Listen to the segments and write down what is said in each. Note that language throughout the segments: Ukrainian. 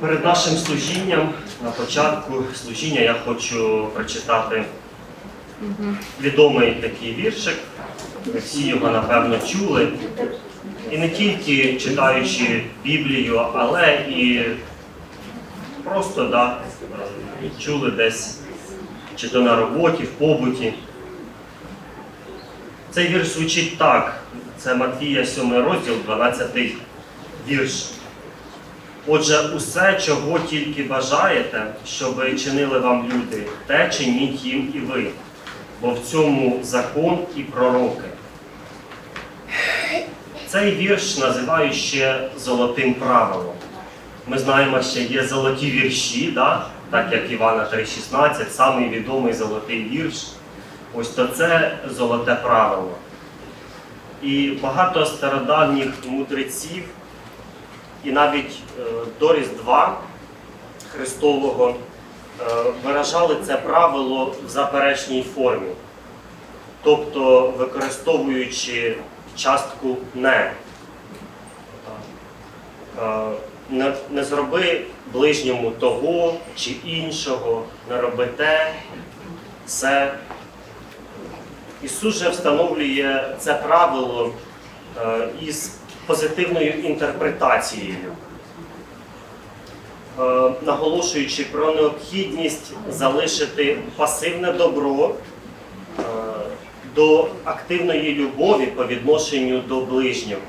Перед нашим служінням, на початку служіння, я хочу прочитати відомий такий віршик. Ви всі його напевно чули. І не тільки читаючи Біблію, але і просто да, чули десь чи то на роботі, в побуті. Цей вірш звучить так. Це Матвія 7 розділ, 12 вірш. Отже, усе, чого тільки бажаєте, щоб чинили вам люди, те чиніть їм і ви, бо в цьому закон і пророки. Цей вірш називають ще золотим правилом. Ми знаємо, що є золоті вірші, да? так як Івана 3,16, самий відомий золотий вірш. Ось то це золоте правило. І багато стародавніх мудреців, і навіть е, до Різдва Христового е, виражали це правило в заперечній формі, тобто використовуючи частку не. Е, Не, зроби ближньому того чи іншого, не роби те, це. Ісус же встановлює це правило із позитивною інтерпретацією, е, наголошуючи про необхідність залишити пасивне добро е, до активної любові по відношенню до ближнього.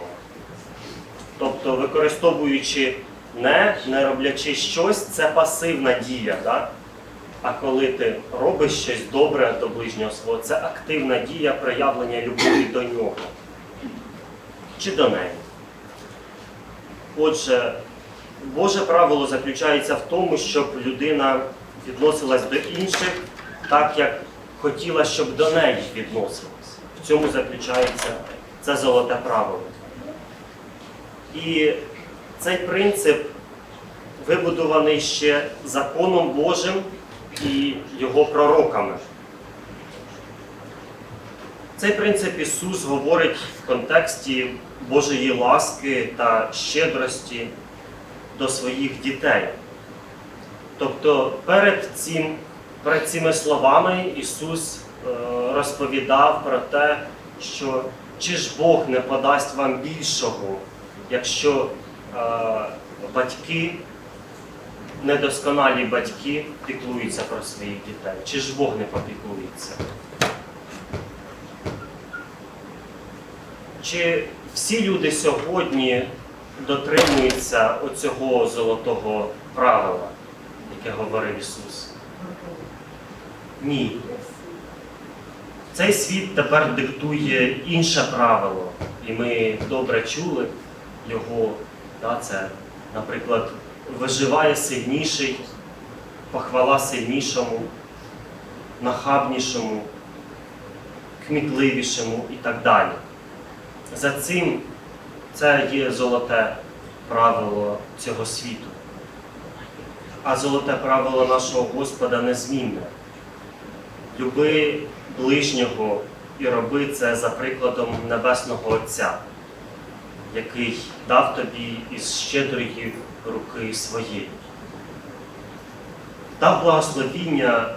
Тобто, використовуючи не, не роблячи щось, це пасивна дія. Да? А коли ти робиш щось добре до ближнього свого, це активна дія проявлення любові до нього чи до неї. Отже, Боже правило заключається в тому, щоб людина відносилась до інших так, як хотіла, щоб до неї відносилась. В цьому заключається це золоте правило. І цей принцип вибудований ще законом Божим і його пророками. Цей принцип Ісус говорить в контексті Божої ласки та щедрості до своїх дітей. Тобто перед, цим, перед цими словами Ісус е, розповідав про те, що чи ж Бог не подасть вам більшого, якщо е, батьки недосконалі батьки піклуються про своїх дітей. Чи ж Бог не попіклується? Чи всі люди сьогодні дотримуються оцього золотого правила, яке говорив Ісус? Ні. Цей світ тепер диктує інше правило, і ми добре чули його. Да, це, наприклад, виживає сильніший, похвала сильнішому, нахабнішому, кмітливішому і так далі. За цим це є золоте правило цього світу. А золоте правило нашого Господа незмінне. Люби ближнього і роби це за прикладом Небесного Отця, який дав тобі із щедрої руки своєї. Дав благословіння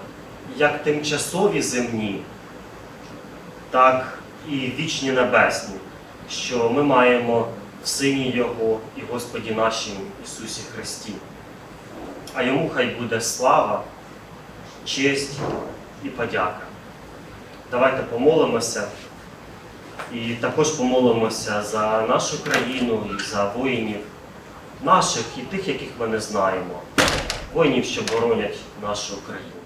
як тимчасові земні, так і вічні небесні, що ми маємо в Сині Його і Господі нашим Ісусі Христі. А йому хай буде слава, честь і подяка. Давайте помолимося і також помолимося за нашу країну і за воїнів наших і тих, яких ми не знаємо, воїнів, що боронять нашу країну.